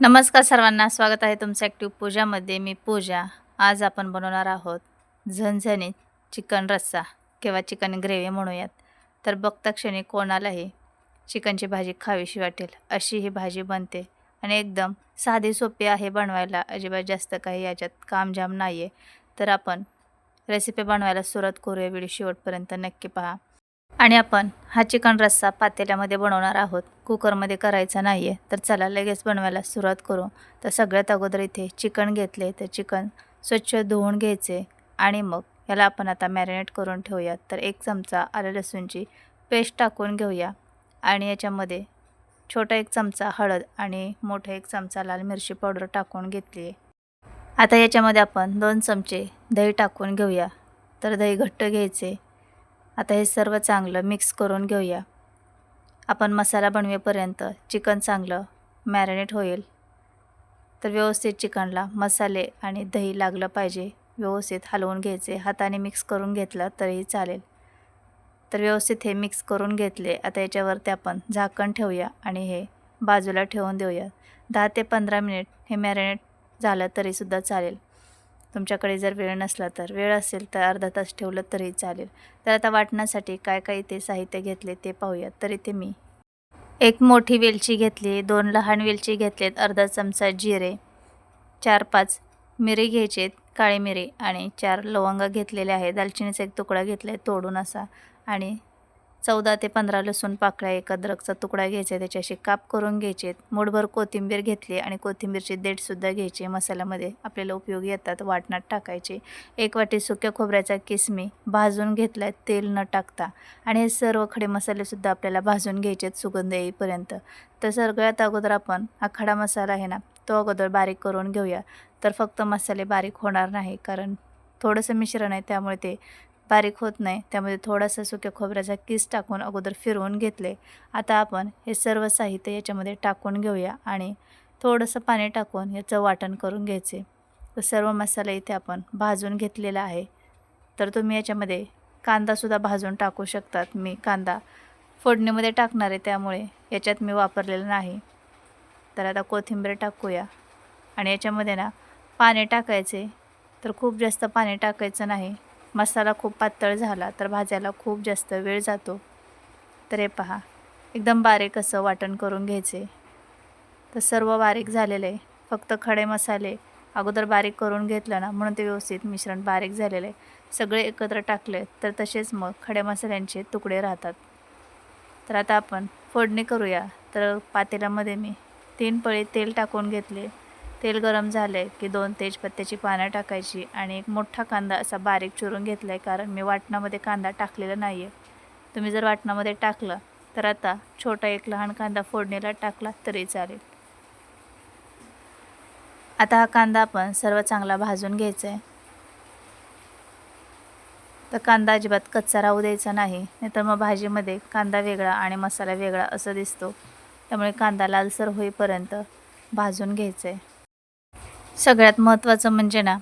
नमस्कार सर्वांना स्वागत आहे तुमचं ॲक्टिव्ह पूजामध्ये मी पूजा. आज आपण बनवणार आहोत झणझणीत चिकन रस्सा किंवा चिकन ग्रेव्ही म्हणूयात. तर बघता क्षणी कोणालाही चिकनची भाजी खावीशी वाटेल अशी ही भाजी बनते. आणि एकदम साधी सोपी आहे बनवायला. अजिबात जास्त काही याच्यात कामजाम नाही आहे तर आपण रेसिपी बनवायला सुरुवात करूया. व्हिडिओ शेवटपर्यंत नक्की पहा. आणि आपण हा चिकन रस्सा पातेल्यामध्ये बनवणार आहोत. कुकरमध्ये करायचा नाही आहे तर चला लगेच बनवायला सुरुवात करू. तर सगळ्यात अगोदर इथे चिकन घेतले तर चिकन स्वच्छ धुवून घ्यायचे आणि मग याला आपण आता मॅरिनेट करून ठेवूयात. तर एक चमचा आलं लसूणची पेस्ट टाकून घेऊया आणि याच्यामध्ये छोटा एक चमचा हळद आणि मोठा एक चमचा लाल मिरची पावडर टाकून घेतली आहे. आता याच्यामध्ये आपण दोन चमचे दही टाकून घेऊया. तर दही घट्ट घ्यायचे आता हे सर्व चांगलं मिक्स करून घेऊया. आपण मसाला बनवेपर्यंत चिकन चांगलं मॅरिनेट होईल. तर व्यवस्थित चिकनला मसाले आणि दही लागलं पाहिजे. व्यवस्थित हलवून घ्यायचे. हाताने मिक्स करून घेतलं तरीही चालेल. तर व्यवस्थित हे मिक्स करून घेतले. आता याच्यावरती आपण झाकण ठेवूया आणि हे बाजूला ठेवून देऊया. दहा ते पंधरा मिनिट हे मॅरिनेट झालं तरीसुद्धा चालेल. तुमच्याकडे जर वेळ नसला तर वेळ असेल तर अर्धा तास ठेवलं तरी चालेल. तर आता वाटण्यासाठी काय काय इथे साहित्य घेतले ते पाहूयात. तर इथे मी एक मोठी वेलची घेतली दोन लहान वेलची घेतलेत अर्धा चमचा जिरे चार पाच मिरी घ्यायचे काळी मिरी आणि चार लवंगा घेतलेले आहे दालचिनीचा एक तुकडा घेतला आहे तोडून असा आणि चौदा ते पंधरा लसूण पाकळ्या एक अद्रकचा तुकडा घ्यायचा आहे त्याच्याशी काप करून घ्यायचे. मोठभर कोथिंबीर घेतली आणि कोथिंबीरची देठसुद्धा घ्यायची. मसाल्यामध्ये आपल्याला उपयोगी येतात वाटणात टाकायचे. एक वाटी सुक्या खोबऱ्याचा किसमी भाजून घेतला आहे तेल न टाकता. आणि हे सर्व खडे मसालेसुद्धा आपल्याला भाजून घ्यायचे आहेत सुगंध येईपर्यंत. तर सगळ्यात अगोदर आपण हा खडा मसाला आहे ना तो अगोदर बारीक करून घेऊया. तर फक्त मसाले बारीक होणार नाही कारण थोडंसं मिश्रण आहे त्यामुळे ते बारीक होत नाही. त्यामध्ये थोडासा सुक्या खोबऱ्याचा किस टाकून अगोदर फिरवून घेतले. आता आपण हे सर्व साहित्य याच्यामध्ये टाकून घेऊया आणि थोडंसं पाणी टाकून याचं वाटण करून घ्यायचे. तर सर्व मसाला इथे आपण भाजून घेतलेला आहे. तर तुम्ही याच्यामध्ये कांदासुद्धा भाजून टाकू शकतात. मी कांदा फोडणीमध्ये टाकणार आहे त्यामुळे याच्यात मी वापरलेलं नाही. तर आता कोथिंबीर टाकूया. आणि याच्यामध्ये ना पाणी टाकायचे. तर खूप जास्त पाणी टाकायचं नाही. मसाला खूप पातळ झाला तर भाजायला खूप जास्त वेळ जातो. तर हे पहा एकदम बारीक असं वाटण करून घ्यायचे. तर सर्व बारीक झालेलं आहे फक्त खडे मसाले अगोदर बारीक करून घेतलं ना म्हणून ते व्यवस्थित मिश्रण बारीक झालेलं आहे सगळे एकत्र टाकले तर तसेच मग खडे मसाल्यांचे तुकडे राहतात. तर आता आपण फोडणी करूया. तर पातेल्यामध्ये मी तीन पळी तेल टाकून घेतले. तेल गरम झाले की दोन तेजपत्त्याची पानं टाकायची आणि एक मोठा कांदा असा बारीक चिरून घेतला आहे कारण मी वाटणामध्ये कांदा टाकलेला नाही आहे तुम्ही जर वाटणामध्ये टाकलं तर आता छोटा एक लहान कांदा फोडणीला टाकला तरी चालेल. आता हा कांदा आपण सर्व चांगला भाजून घ्यायचा आहे तर कांदा अजिबात कच्चा राहू द्यायचा नाही नाहीतर मग भाजीमध्ये कांदा वेगळा आणि मसाला वेगळा असं दिसतो. त्यामुळे कांदा लालसर होईपर्यंत भाजून घ्यायचं आहे सगळ्यात महत्त्वाचं म्हणजे ना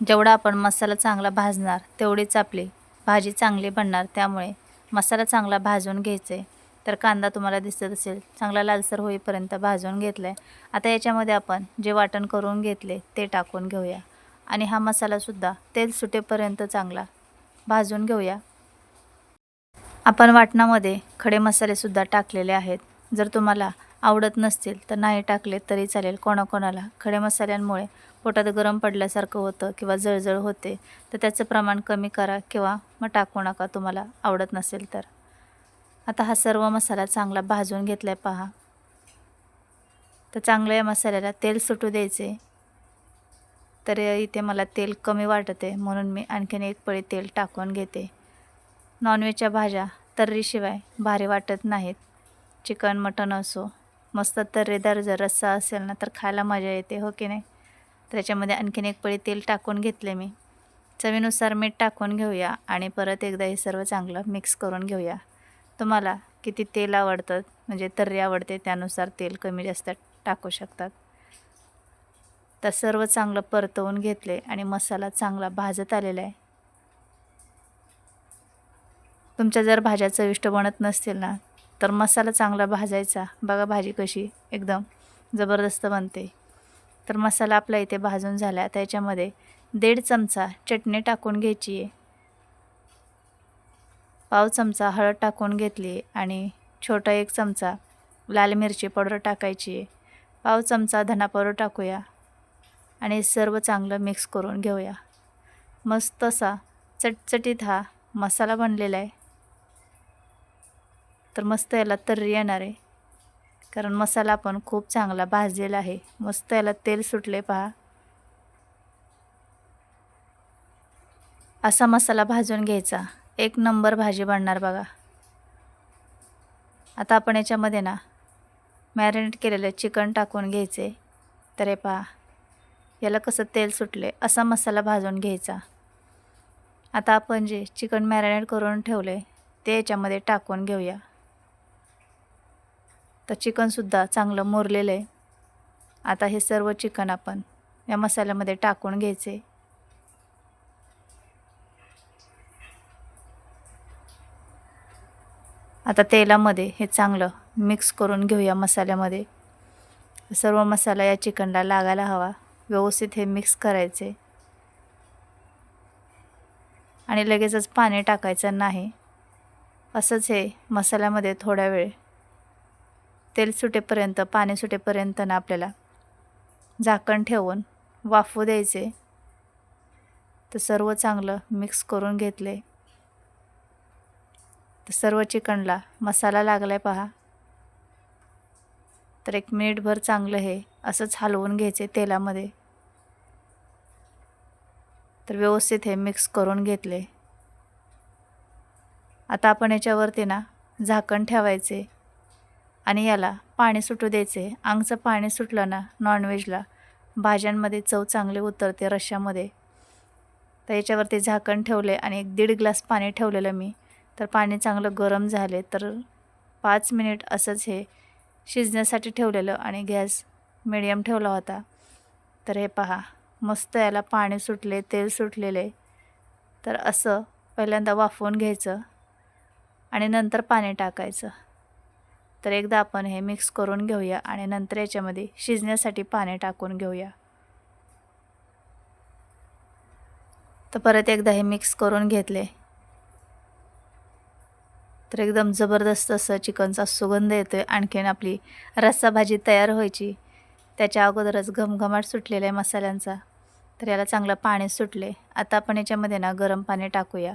जेवढा आपण मसाला चांगला भाजणार तेवढीच आपली भाजी चांगली बनणार. त्यामुळे मसाला चांगला भाजून घ्यायचा. आहे तर कांदा तुम्हाला दिसत असेल चांगला लालसर होईपर्यंत भाजून घेतला आहे आता याच्यामध्ये आपण जे वाटण करून घेतले ते टाकून घेऊया. आणि हा मसालासुद्धा तेल सुटेपर्यंत चांगला भाजून घेऊया. आपण वाटणामध्ये खडे मसालेसुद्धा टाकलेले आहेत. जर तुम्हाला आवडत नसतील तर नाही टाकले तरी चालेल कोणाकोणाला. खडे मसाल्यांमुळे पोटात गरम पडल्यासारखं होतं किंवा जळजळ होते तर त्याचं प्रमाण कमी करा किंवा मग टाकू नका तुम्हाला आवडत नसेल तर. आता हा सर्व मसाला चांगला भाजून घेतला आहे पहा. तर चांगलं या मसाल्याला तेल सुटू द्यायचे. तर इथे मला तेल कमी वाटत आहे म्हणून मी आणखीन एक पळी तेल टाकून घेते. नॉनव्हेजच्या भाज्या तर्रीशिवाय भारी वाटत नाहीत. चिकन मटण असो. मस्त तर्रेदार जर रस्सा असेल ना तर खायला मजा येते हो की नाही? त्याच्यामध्ये आणखीन एक पळी तेल टाकून घेतले मी. चवीनुसार मीठ टाकून घेऊया आणि परत एकदा हे सर्व चांगलं मिक्स करून घेऊया. तुम्हाला किती तेल आवडतं म्हणजे तर्री आवडते त्यानुसार तेल कमी जास्त टाकू शकतात. तर सर्व चांगलं परतवून घेतले आणि मसाला चांगला भाजत आलेला आहे. तुमच्या जर भाज्या चविष्ट बनत नसतील ना तर मसाला चांगला भाजायचा. बघा भाजी कशी एकदम जबरदस्त बनते. तर मसाला आपला इथे भाजून झाला. त्याच्यामध्ये दीड चमचा चटणी टाकून घ्यायची आहे. पाव चमचा हळद टाकून घेतली आहे आणि छोटा एक चमचा लाल मिरची पावडर टाकायची आहे. पाव चमचा धना पावडर टाकूया आणि सर्व चांगलं मिक्स करून घेऊया. मस्त असा चटचटीत हा मसाला बनलेला आहे. तर मस्त याला तर्री येणार आहे. कारण मसाला पण खूप चांगला भाजलेला आहे. मस्त याला तेल सुटले पहा. असा मसाला भाजून घ्यायचा. एक नंबर भाजी बनणार बघा. आता आपण याच्यामध्ये ना मॅरिनेट केलेलं चिकन टाकून घ्यायचे. तर हे पहा. याला कसं तेल सुटले असा मसाला भाजून घ्यायचा. आता आपण जे चिकन मॅरिनेट करून ठेवले ते याच्यामध्ये टाकून घेऊया. तर चिकनसुद्धा चांगलं मुरलेलं आहे. आता हे सर्व चिकन आपण या मसाल्यामध्ये टाकून घ्यायचे. आता तेलामध्ये हे चांगलं मिक्स करून घेऊया मसाल्यामध्ये. सर्व मसाला या चिकनला लागायला हवा. व्यवस्थित हे मिक्स करायचे. आणि लगेचच पाणी टाकायचं नाही. असंच हे मसाल्यामध्ये थोडा वेळ तेल सुटेपर्यंत पाणी सुटेपर्यंत ना आपल्याला झाकण ठेवून वाफू द्यायचे. तर सर्व चांगलं मिक्स करून घेतले. तर सर्व चिकनला मसाला लागला आहे पहा. तर एक मिनिटभर चांगलं हे असंच हलवून घ्यायचे तेलामध्ये. तर व्यवस्थित हे मिक्स करून घेतले. आता आपण याच्यावरती ना झाकण ठेवायचे. आणि याला पाणी सुटू द्यायचे. अंगचं पाणी सुटलं ना नॉनव्हेजला भाज्यांमध्ये चव चांगली उतरते रश्श्यामध्ये. तर याच्यावरती झाकण ठेवले आणि एक दीड ग्लास पाणी ठेवलेलं मी. तर पाणी चांगलं गरम झाले तर पाच मिनिट असंच हे शिजण्यासाठी ठेवलेलं आणि गॅस मिडियम ठेवला होता. तर हे पहा मस्त याला पाणी सुटले तेल सुटलेले. तर असं पहिल्यांदा वाफवून घ्यायचं आणि नंतर पाणी टाकायचं. तर एकदा आपण हे मिक्स करून घेऊया आणि नंतर याच्यामध्ये शिजण्यासाठी पाणी टाकून घेऊया. तर परत एकदा हे मिक्स करून घेतले. तर एकदम जबरदस्त असं चिकनचा सुगंध येतो आहे आणखीन आपली रस्सा भाजी तयार व्हायची. त्याच्या अगोदरच घमघमाट सुटलेला आहे मसाल्यांचा. तर याला चांगलं पाणी सुटले. आता आपण याच्यामध्ये ना गरम पाणी टाकूया.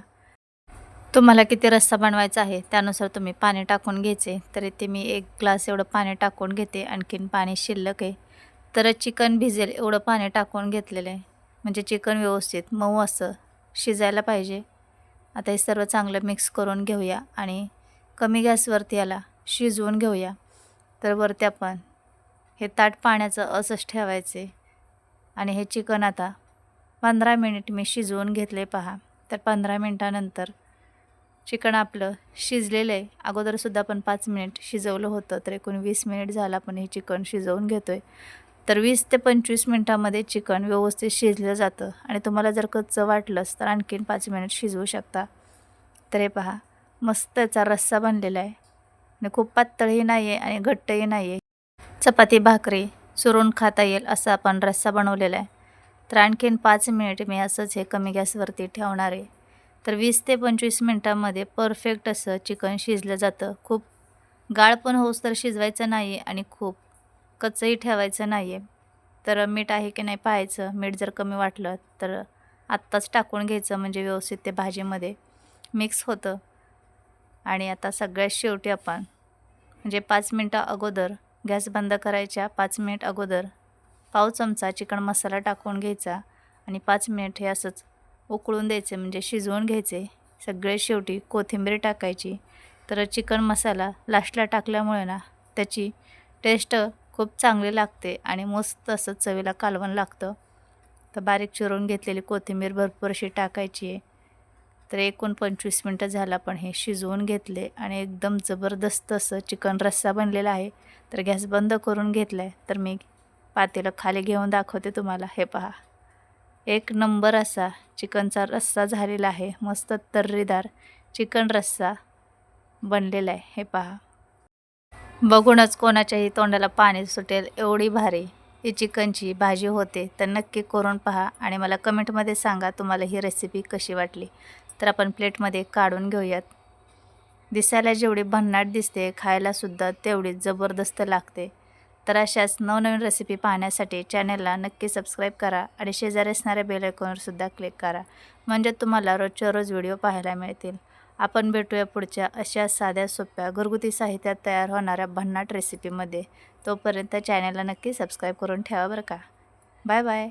तुम्हाला किती रस्सा बनवायचा आहे त्यानुसार तुम्ही पाणी टाकून घ्यायचे. तर इथे मी एक ग्लास एवढं पाणी टाकून घेते आणखीन पाणी शिल्लक आहे. तर चिकन भिजेल एवढं पाणी टाकून घेतलेलं आहे. म्हणजे चिकन व्यवस्थित मऊ असं शिजायला पाहिजे. आता हे सर्व चांगलं मिक्स करून घेऊया आणि कमी गॅसवरती याला शिजवून घेऊया. तर वरती आपण हे ताट पाण्याचं असंच ठेवायचे. आणि हे चिकन आता पंधरा मिनिट मी शिजवून घेतले पहा. तर पंधरा मिनटानंतर चिकन आपलं शिजलेलं आहे. अगोदरसुद्धा आपण पाच मिनिट शिजवलं होतं तर एकूण वीस मिनिट झालं आपण हे चिकन शिजवून घेतो आहे तर वीस ते पंचवीस मिनटामध्ये चिकन व्यवस्थित शिजलं जातं आणि तुम्हाला जर कच्चं वाटलंच तर आणखीन पाच मिनिट शिजवू शकता. तर हे पहा मस्त याचा रस्सा बनलेला आहे. आणि खूप पातळही नाही आहे आणि घट्टही नाही आहे चपाती भाकरी चुरून खाता येईल असा आपण रस्सा बनवलेला आहे. तर आणखीन पाच मिनिट मी असंच हे कमी गॅसवरती ठेवणार आहे. तर वीस ते पंचवीस मिनटामध्ये परफेक्ट असं चिकन शिजलं जातं. खूप गाळ पण होऊस तर शिजवायचं नाही आहे आणि खूप कच्चंही ठेवायचं नाही आहे तर मीठ आहे की नाही पाहायचं. मीठ जर कमी वाटलं तर आत्ताच टाकून घ्यायचं म्हणजे व्यवस्थित ते भाजीमध्ये मिक्स होतं. आणि आता सगळ्यात शेवटी आपण म्हणजे पाच मिनटं अगोदर गॅस बंद करायच्या. पाच मिनिट अगोदर पाव चमचा चिकन मसाला टाकून घ्यायचा आणि पाच मिनिट हे असंच उकळून द्यायचे म्हणजे शिजवून घ्यायचे. सगळे शेवटी कोथिंबीर टाकायची. तर चिकन मसाला लास्टला टाकल्यामुळे ना त्याची टेस्ट खूप चांगली लागते आणि मस्त असं चवीला कालवण लागतं. तर बारीक चिरून घेतलेली कोथिंबीर भरपूर अशी टाकायची. आहे तर एकूण पंचवीस मिनटं झाला पण हे शिजवून घेतले आणि एकदम जबरदस्त असं चिकन रस्सा बनलेला आहे. तर गॅस बंद करून घेतला आहे तर मी पातेलं खाली घेऊन दाखवते तुम्हाला. हे पहा. एक नंबर असा चिकनचा रस्सा झालेला आहे. मस्त तर्रीदार चिकन रस्सा बनलेला आहे. हे पहा. बघूनच कोणाच्याही तोंडाला पाणी सुटेल एवढी भारी. ही चिकनची भाजी होते तर नक्की करून पहा आणि मला कमेंटमध्ये सांगा तुम्हाला ही रेसिपी कशी वाटली. तर आपण प्लेटमध्ये काढून घेऊयात. दिसायला जेवढी भन्नाट दिसते खायलासुद्धा तेवढी जबरदस्त लागते. तर अशाच नवनवीन रेसिपी पाहण्यासाठी चॅनलला नक्की सबस्क्राईब करा आणि शेजारी असणाऱ्या बेल आयकॉनवरसुद्धा क्लिक करा. म्हणजे तुम्हाला रोजच्या रोज व्हिडिओ पाहायला मिळतील. आपण भेटूया पुढच्या अशा साध्या सोप्या घरगुती साहित्यात तयार होणाऱ्या भन्नाट रेसिपीमध्ये तोपर्यंत चॅनलला नक्की सबस्क्राईब करून ठेवा बरं का. Bye bye